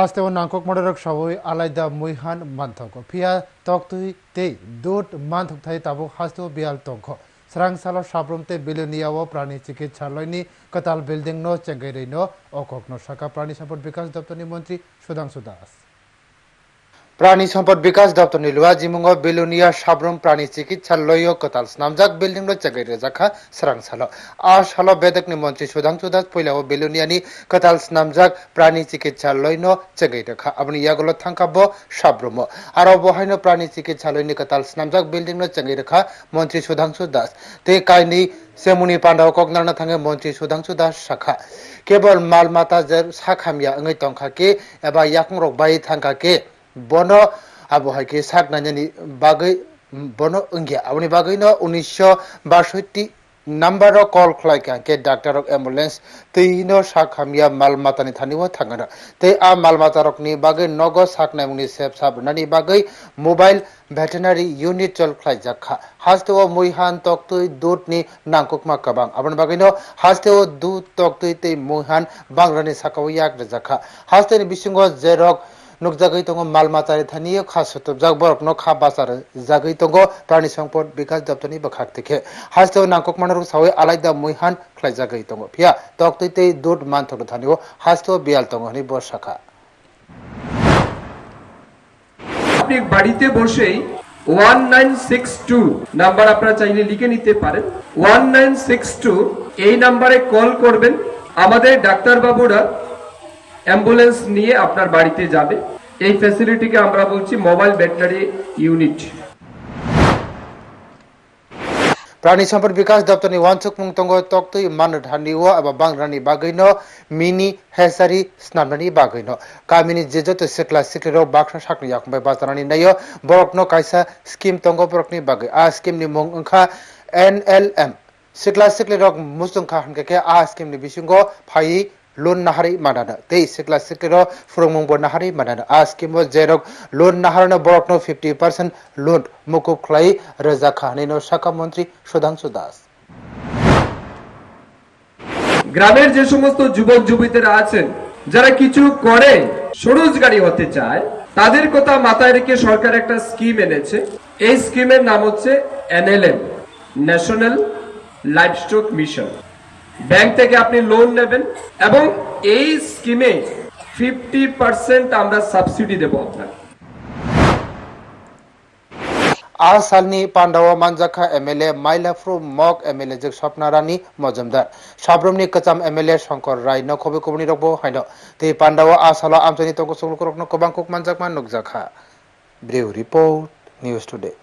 হাস্তেও নাংকক মডারক সবই আলাইদা মুইহান মানথক। ফিয়া তক তুই তেই দুট মানথক থাই তাবু তাবো ও বিয়াল তক স্রাং সালো সাব্রমতে ও প্রাণী চিকিৎসালয়নি কতাল বিল্ডিং নো চেঙ্গাই নো অকক নো শাখা প্রাণী সম্পদ বিকাশ দপ্তরনি মন্ত্রী সুধাংশু দাস। প্রাণী সম্পদ বিকাশ দপ্তরনি লুয়া জিমুঙ্গ, বেলুনিয়া, সাব্রম, প্রাণী চিকিৎসালয় কতাল, স্নামজাক, বিল্ডিং নো চাগাই, রেজাখা, স্রাং, সালো। আ সালো বেদকনি মন্ত্রী সুধাংশু দাস পয়লাও বেলুনিয়ানি কতাল, স্নামজাক, প্রাণী চিকিৎসালয় নো রেখা। আপনি ইয়াগুলো থাঙ্কাব সাব্রম। আর বহাইনো প্রাণী চিকিৎসালয়নি কতাল, স্নামজাক, বিল্ডিং নো চাগাই, রেখা, মন্ত্রী সুধাংশু দাস তে কাইনি, সেমুনি, পান্ডাও ককনারনা থাঙ্গে মন্ত্রী সুধাংশু দাস শাখা। কেবল মাল মাতা জের সাখামিয়া ওই টংখাকে এবা ইয়াকুং রক বাই থাঙ্কাকে বন আবহাওয়াকে সাক নাজানি বাগৈ বন ওঙ্গিয়া আপনি বাগৈ ন উনিশশো বাষট্টি নাম্বার কল খাই কে ডাক্তার এম্বুলেন্স তৈন সাক হামিয়া মাল মাতানি থানিও থাঙ্গানা তৈ আ মাল মাতা রকনি বাগৈ নগ সাক নাইমুনি সেব সাবনানি বাগৈ মোবাইল ভেটেনারি ইউনিট চল খাই জাখা হাজতেও মুইহান তক্তই দুধনি নাংকুকমা কাবাং আপনি বাগৈ ন হাজতেও দুধ তক্তই তৈ মুইহান বাংলানি সাকাও ইয়াক জাখা হাজতেনি বিসঙ্গ জেরক nuk jagoi tongo malmatari thaniyo khasoto jagborok no kha basar jagoi tongo prani songpod bikas daptani bakhak tikhe hasto nangkok manarok sawe alaida muihan khlai jagoi tongo phia toktoi tei dot manthok thaniyo hasto bial tongo ni borsakha আপনি বাড়িতে বসেই 1962 number আপনারা চাইলে লিখে নিতে পারেন 1962 এই নাম্বারে কল করবেন আমাদের ডাক্তারবাবুরা অ্যাম্বুলেন্স নিয়ে আপনার বাড়িতে যাবে। এই ফ্যাসিলিটিকে আমরা বলছি মোবাইল ভেটেনারি ইউনিট প্রাণী সম্পদ বিকাশ দপ্তরনি ওয়ানসুক মুংতঙ্গ তক্তই মান ধানিও এবা বাংরানি বাগৈন, মিনি হেসারি স্নামনানি বাগৈন। কামিনি যে যত সিকলা সিকলিরো বাক্সা সাকনি ইয়াকবাই বাজারানি নাইও। বরকনো কাইসা স্কিম তঙ্গ বরকনি বাগৈ। আ স্কিমনি মুং ওংখা এনএলএম। সিকলা সিকলিরক মুসুংখা হানকে আ স্কিমনি বিসুঙ্গ ফাই লোন নাহারি মানানা তেই সিকলা সিকলিরো ফুরংমুংব নাহারি মানানা আ স্কিমো জেরক লোন নাহারনো বরকনো ফিফটি পার্সেন্ট লোন মুকুব খ্লাই রেজা খাহানিনো শাখা মন্ত্রী সুধাংশু দাস গ্রামের যে সমস্ত যুবক যুবতীরা আছেন, যারা কিছু করে স্বরোজগারী হতে চায়, তাদের কথা মাথায় রেখে সরকার একটা স্কিম এনেছে। এই স্কিমের নাম হচ্ছে NLM national livestock mission bank থেকে আপনি লোন নেবেন এবং এই স্কিমে ফিফটি পার্সেন্ট আমরা সাবসিডি দেব আপনাকে આ સાલની પાંડાવા માંજાખા એમએલએ માઇલાફ્રુ મોગ એમએલએ જે સપનારાની મજમદાર સાબરમની કચામ એમએલએ શંકર રાય ન ખોબે કોબની રબો હાઈનો તે પાંડાવા આ સાલા આમચની તંકો સંગલ કરકનો કબાંકુક માંજાકમાં નોકજાખા બ્રેવ રિપોર્ટ ન્યૂઝ ટુડે